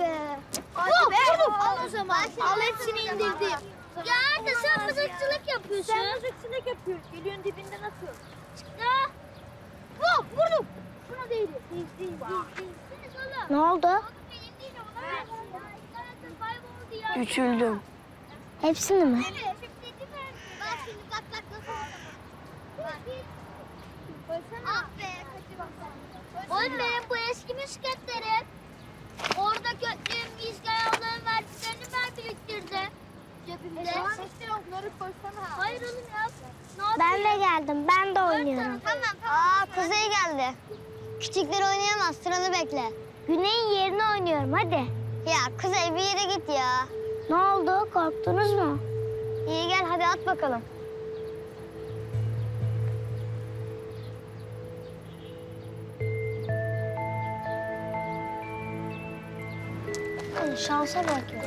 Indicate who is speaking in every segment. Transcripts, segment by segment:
Speaker 1: be. Hadi be. Al o zaman. Al hepsini indirdim.
Speaker 2: Ya anne sen mızıkçılık yapıyorsun.
Speaker 1: Sen mızıkçılık yapıyorsun. Geliyorsun dibinden atıyorsun. Ya. Oh, vurdum. Şuna değdi. Değil, değil, değil.
Speaker 2: Ne oldu?
Speaker 1: Küçüldüm.
Speaker 2: Hepsini mi?
Speaker 1: Ah.
Speaker 2: Oğlum benim bu eski misketlerim. Orada götlüğüm İzgay ablanın verdiklerini ben biriktirdim. Cebimde.
Speaker 1: onları koysana.
Speaker 2: Hayır oğlum ya. Ne
Speaker 3: Ben de geldim. Ben de oynuyorum.
Speaker 1: Tamam tamam.
Speaker 3: Aa Kuzey geldi. Küçükler oynayamaz. Sıranı bekle. Güney'in yerine oynuyorum. Hadi. Ya Kuzey bir yere git ya. Ne oldu? Korktunuz mu? İyi gel hadi at bakalım. Hadi şansa bak ya.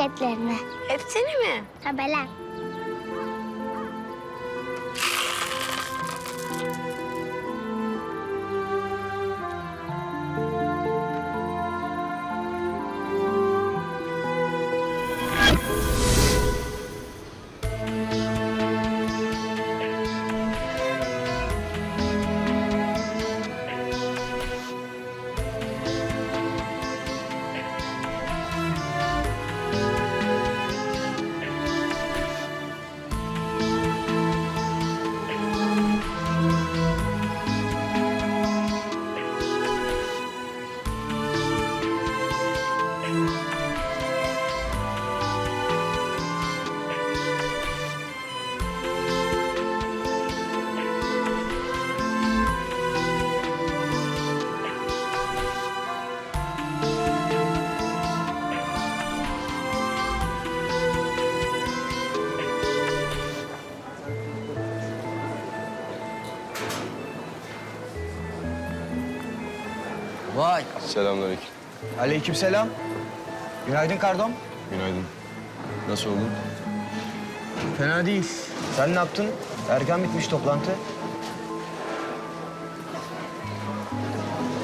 Speaker 3: Al misketlerini.
Speaker 1: Hepsini mi?
Speaker 3: Tabii lan.
Speaker 4: Vay.
Speaker 5: Selamünaleyküm.
Speaker 4: Aleykümselam. Günaydın Kardom.
Speaker 5: Günaydın. Nasıl oldun?
Speaker 4: Fena değil. Sen ne yaptın? Erken bitmiş toplantı.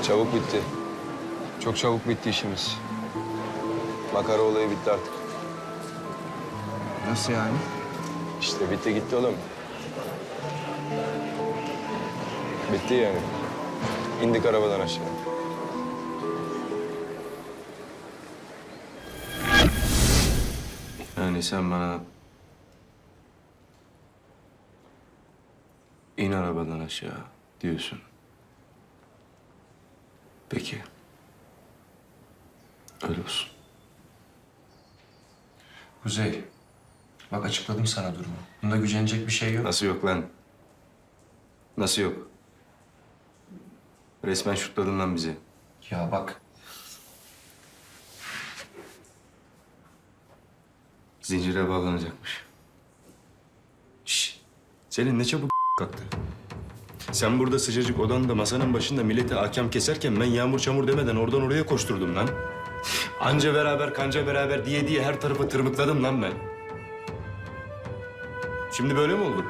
Speaker 5: Çabuk bitti. Çok çabuk bitti işimiz. Makara olayı bitti artık.
Speaker 4: Nasıl yani?
Speaker 5: İşte bitti gitti oğlum. Bitti yani. İndik arabadan aşağı. Yani sen bana... ...in arabadan aşağı diyorsun. Peki. Öyle olsun.
Speaker 6: Kuzey, bak açıkladım sana durumu. Bunda gücenecek bir şey yok.
Speaker 5: Nasıl yok lan? Nasıl yok? Resmen şutladın lan bizi.
Speaker 6: Ya bak,
Speaker 5: Zincire bağlanacakmış. Şş, senin ne çabuk kalktı. Sen burada sıcacık odanda masanın başında millete hakem keserken ben yağmur çamur demeden oradan oraya koşturdum lan. Anca beraber kanca beraber diye diye her tarafa tırmıkladım lan ben. Şimdi böyle mi oldu?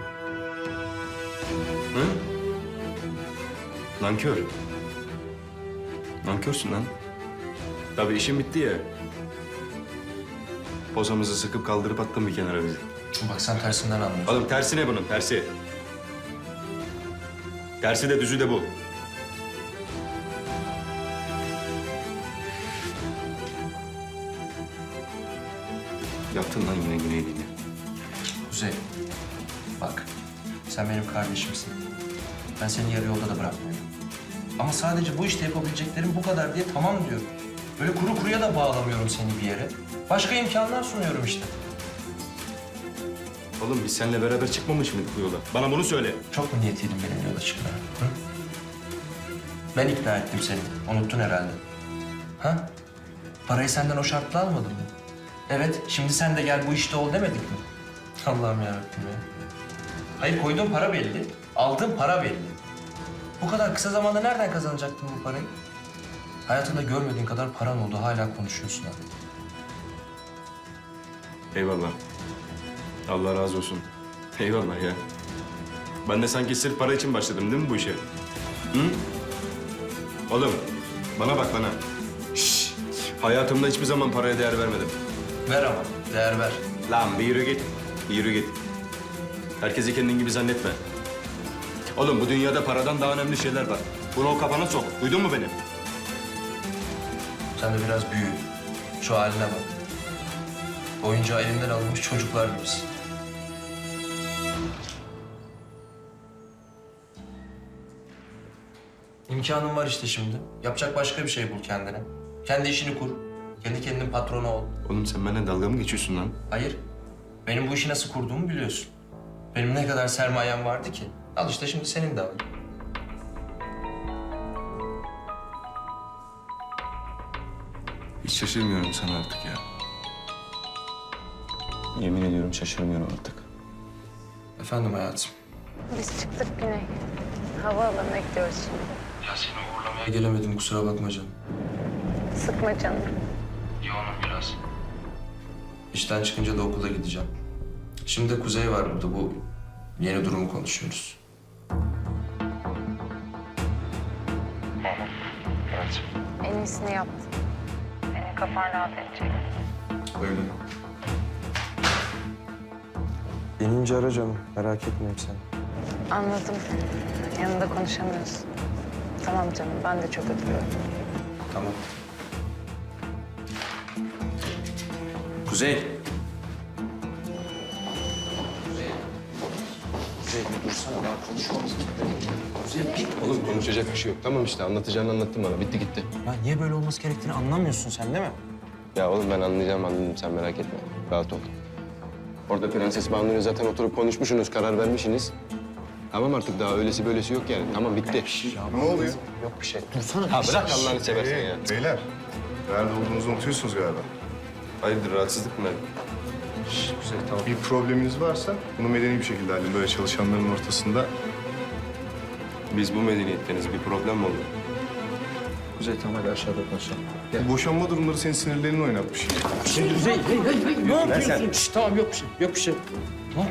Speaker 5: Hı? Nankör. Nankörsün lan. Tabii işin bitti ya. Pozamızı sıkıp kaldırıp attın bir kenara bizi.
Speaker 6: bak sen tersinden anlıyorsun.
Speaker 5: Oğlum tersi ne bunun tersi? Tersi de düzü de bu. Yaptın lan yine güneyliğini.
Speaker 6: Kuzey, bak sen benim kardeşimsin. Ben seni yarı yolda da bırakmıyorum. Ama sadece bu işte yapabileceklerim bu kadar diye tamam diyorum. Böyle kuru kuruya da bağlamıyorum seni bir yere. Başka imkanlar sunuyorum işte.
Speaker 5: Oğlum biz seninle beraber çıkmamış mıydık bu yola? Bana bunu söyle.
Speaker 6: Çok mu niyetliydin benim yola çıkmaya? Hı? Ben ikna ettim seni. Unuttun herhalde. Ha? Parayı senden o şartla almadım mı? Evet, şimdi sen de gel bu işte ol demedik mi? Allah'ım yarabbim ya. Hayır koyduğun para belli, aldığın para belli. Bu kadar kısa zamanda nereden kazanacaktın bu parayı? Hayatında görmediğin kadar paran oldu, hala konuşuyorsun abi.
Speaker 5: Eyvallah. Allah razı olsun. Eyvallah ya. Ben de sanki sırf para için başladım değil mi bu işe? Hı? Oğlum bana bak bana. Şşş. Hayatımda hiçbir zaman paraya değer vermedim.
Speaker 6: Ver ama, değer ver.
Speaker 5: Lan bir yürü git. Bir yürü git. Herkesi kendin gibi zannetme. Oğlum bu dünyada paradan daha önemli şeyler var. Bunu o kafana sok. Duydun mu beni?
Speaker 6: Sen de biraz büyü. Şu haline bak. Oyuncağı elinden alınmış çocuklar gibisin. İmkanın var işte şimdi. Yapacak başka bir şey bul kendine. Kendi işini kur. Kendi kendinin patronu ol.
Speaker 5: Oğlum sen benimle dalga mı geçiyorsun lan?
Speaker 6: Hayır. Benim bu işi nasıl kurduğumu biliyorsun. Benim ne kadar sermayem vardı ki. Al işte şimdi senin de var.
Speaker 5: Hiç şaşırmıyorum sana artık ya. Yemin ediyorum şaşırmıyorum artık.
Speaker 6: Efendim hayatım.
Speaker 7: Biz çıktık Güney. Havaalanına gidiyoruz şimdi.
Speaker 6: Ya seni uğurlamaya gelemedim kusura bakma canım.
Speaker 7: Sıkma canını.
Speaker 6: Yoğunum biraz. İşten çıkınca da okula gideceğim. Şimdi de Kuzey var burada. Bu yeni durumu konuşuyoruz. Evet.
Speaker 7: En iyisini yaptın. Kafan rahat edecek.
Speaker 6: Öyle. İnince ara canım. Merak etmeyeyim sen.
Speaker 7: Anladım. Yanında konuşamıyorsun. Tamam canım ben de çok öpüyorum.
Speaker 6: Tamam. Kuzey. Kuzey bir dursana daha konuşmamız
Speaker 4: Oğlum konuşacak bir şey yok. Tamam işte anlatacağını anlattın bana. Bitti gitti.
Speaker 6: Ya niye böyle olması gerektiğini anlamıyorsun sen değil mi?
Speaker 4: Ya oğlum ben anlayacağım anladım. Sen merak etme. Rahat ol. Orada Prenses Banu'yla zaten oturup konuşmuşsunuz, karar vermişsiniz. Tamam artık daha öylesi böylesi yok yani. Tamam bitti.
Speaker 8: Ne oluyor?
Speaker 6: Yok bir şey. Dursana.
Speaker 4: Ha bırak Allah'ını seversen ya.
Speaker 8: Beyler, nerede olduğunuzu unutuyorsunuz galiba.
Speaker 5: Hayırdır rahatsızlık mı?
Speaker 6: Kuzey tamam.
Speaker 8: Bir probleminiz varsa bunu medeni bir şekilde halledin. Böyle çalışanların ortasında.
Speaker 5: Biz bu medeniyetteniz. Bir problem mi oldu?
Speaker 6: Kuzey tamam hadi aşağıda konuşalım.
Speaker 8: Bu boşanma durumları senin sinirlerini oynatmış.
Speaker 6: Kuzey hey hey hey ne yapıyorsun? Şş, tamam yok bir şey yok bir şey.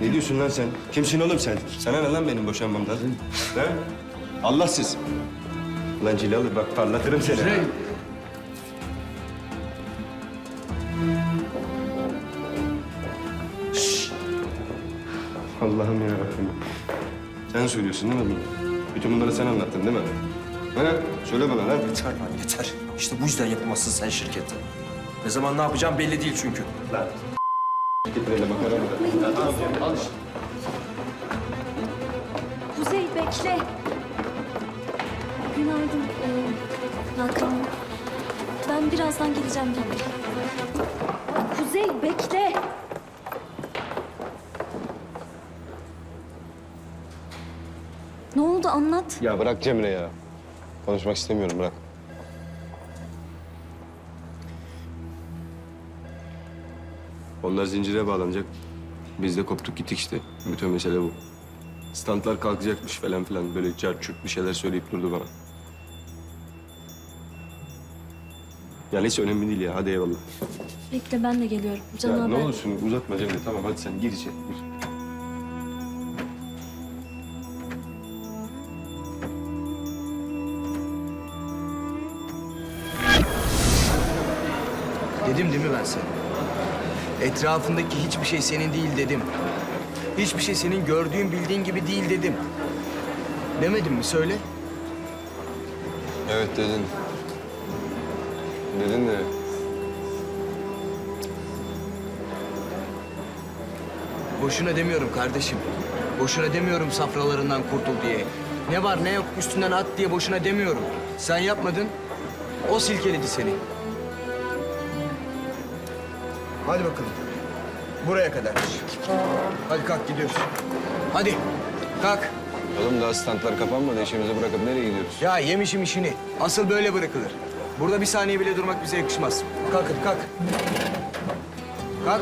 Speaker 5: Ne diyorsun lan sen? Kimsin oğlum sen? Sana ne lan benim boşanmamdan? ha? Allahsız. Lan Cilalı bak parlatırım seni. Şşş! Allah'ım ya Sen söylüyorsun değil mi bunu? Bütün bunları sen anlattın değil mi? Ha? Söyle bana lan.
Speaker 6: Yeter lan yeter. İşte bu yüzden yapamazsın sen şirketi. Ne zaman ne yapacağım belli değil çünkü.
Speaker 5: Lan. Getirelim bakalım. Al işte.
Speaker 9: Kuzey bekle. Günaydın. Ee, Hakan. Ben birazdan geleceğim tabii. Kuzey bekle. Ne oldu anlat.
Speaker 4: Ya bırak Cemre ya. Konuşmak istemiyorum bırak.
Speaker 5: Onlar zincire bağlanacak. Biz de koptuk gittik işte. Bütün mesele bu. Standlar kalkacakmış falan filan. Böyle çarçurt bir şeyler söyleyip durdu bana. Yani hiç önemli değil ya. Hadi eyvallah.
Speaker 9: Bekle ben de geliyorum. Canım
Speaker 5: Ya ne
Speaker 9: haber.
Speaker 5: olursun uzatma Cemre. Tamam hadi sen gir içeri. Gir.
Speaker 10: Dedim değil mi ben sana? Etrafındaki hiçbir şey senin değil dedim. Hiçbir şey senin gördüğün, bildiğin gibi değil dedim. Demedim mi? Söyle.
Speaker 4: Evet dedin. Dedin de
Speaker 10: Boşuna demiyorum kardeşim. Boşuna demiyorum safralarından kurtul diye. Ne var ne yok üstünden at diye boşuna demiyorum. Sen yapmadın, o silkeledi seni. Hadi bakalım. Buraya kadar. Hadi kalk gidiyoruz. Hadi kalk.
Speaker 4: oğlum daha standlar kapanmadı. İşimizi bırakıp nereye gidiyoruz?
Speaker 10: Ya yemişim işini. Asıl böyle bırakılır. Burada bir saniye bile durmak bize yakışmaz. Kalkın kalk. Kalk.